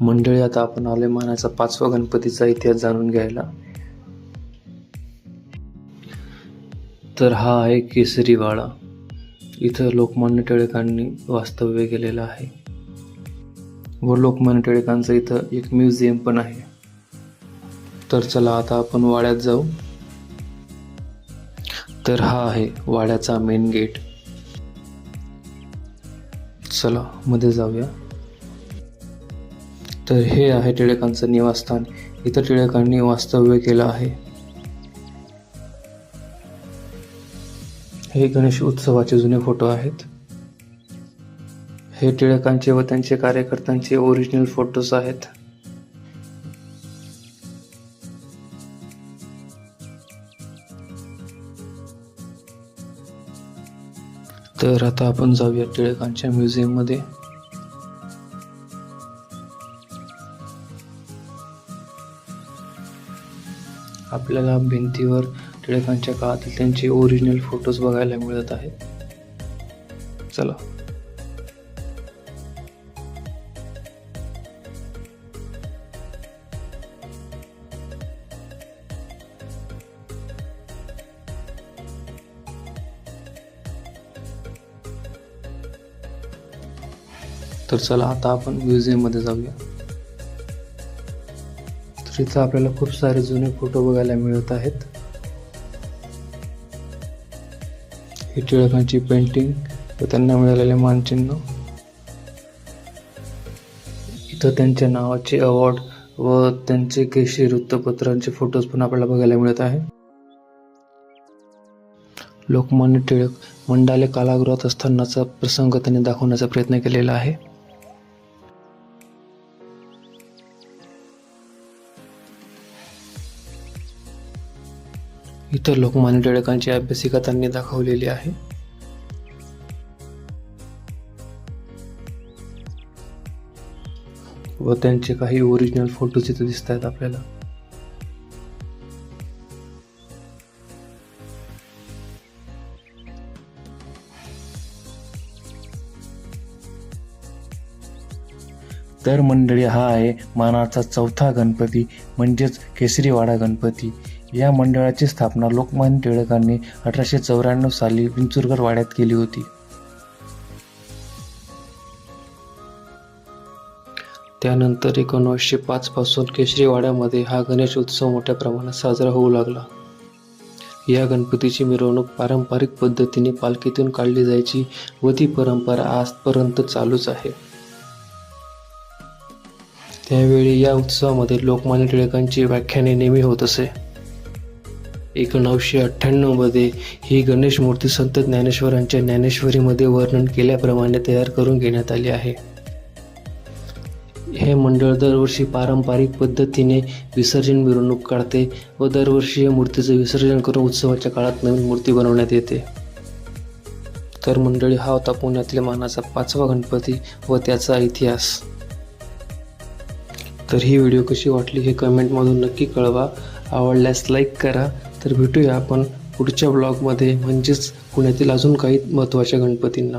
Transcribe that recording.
मंडळी आता आपण आलोय मानाचा पाचवा गणपतीचा इतिहास जाणून घ्यायला. तर हा आहे केसरीवाडा. इथं लोकमान्य टिळकांनी वास्तव्य केलेलं आहे. व लोकमान्य टिळकांचं इथं एक म्युझियम पण आहे. तर चला आता आपण वाड्यात जाऊ. तर हा आहे वाड्याचा मेन गेट. चला मध्ये जाऊया. तर हे आहे टिळकांचं निवासस्थान. इथं टिळकांनी वास्तव्य केलं आहे. हे गणेश उत्सवाचे जुने फोटो आहेत. हे टिळकांचे व त्यांचे कार्यकर्त्यांचे ओरिजिनल फोटोज आहेत. तर आता आपण जाऊया टिळकांच्या म्युझियममध्ये आपल्याला भिंतीवर टिळकांच्या काळातील त्यांचे ओरिजिनल फोटोज बघायला मिळत आहेत. चला. तर चला आता आपण म्युझियममध्ये जाऊया. जिथं इथं आपल्याला खूप सारे जुने फोटो बघायला मिळत आहेत. ही टिळकांची पेंटिंग व त्यांना मिळालेले मानचिन्ह. इथं त्यांच्या नावाचे अवॉर्ड व त्यांचे केशी वृत्तपत्रांचे फोटोज पण आपल्याला बघायला मिळत आहे लोकमान्य टिळक मंडाले कारागृहात असतानाचा प्रसंग त्यांनी दाखवण्याचा प्रयत्न केलेला आहे. इतर लोकमान्य टिळकांची अभ्यासिका त्यांनी दाखवलेली आहे. व त्यांचे काही ओरिजिनल फोटोज इथे दिसत आहेत आपल्याला. तर मंडळी हा आहे मानाचा चौथा गणपती म्हणजेच केसरीवाडा गणपती. या मंडळाची स्थापना लोकमान्य टिळकांनी अठराशे चौऱ्याण्णव साली विंचुरकर वाड्यात केली होती. त्यानंतर एकोणीसशे पाच पासून केशरीवाड्यामध्ये हा गणेश उत्सव मोठ्या प्रमाणात साजरा होऊ लागला. या गणपतीची मिरवणूक पारंपरिक पद्धतीने पालखीतून काढली जायची व ती परंपरा आजपर्यंत चालूच आहे. त्यावेळी या उत्सवामध्ये लोकमान्य टिळकांची व्याख्याने नेहमी होत असे. एकोणावीसशे अठ्ठ्याण्णवमध्ये ही गणेश मूर्ती संत ज्ञानेश्वरांच्या ज्ञानेश्वरीमध्ये वर्णन केल्याप्रमाणे तयार करून घेण्यात आली आहे. हे मंडळ दरवर्षी पारंपरिक पद्धतीने विसर्जन मिरवणूक काढते व दरवर्षी या मूर्तीचं विसर्जन करून उत्सवाच्या काळात नवीन मूर्ती बनवण्यात येते. तर मंडळी हा होता पुण्यातील मानाचा पाचवा गणपती व त्याचा इतिहास. तर ही व्हिडिओ कशी वाटली हे कमेंटमधून नक्की कळवा. आवडल्यास लाईक करा. तर भेटूया आपण पुढच्या ब्लॉगमध्ये म्हणजेच पुण्यातील अजून काही महत्त्वाच्या गणपतींना.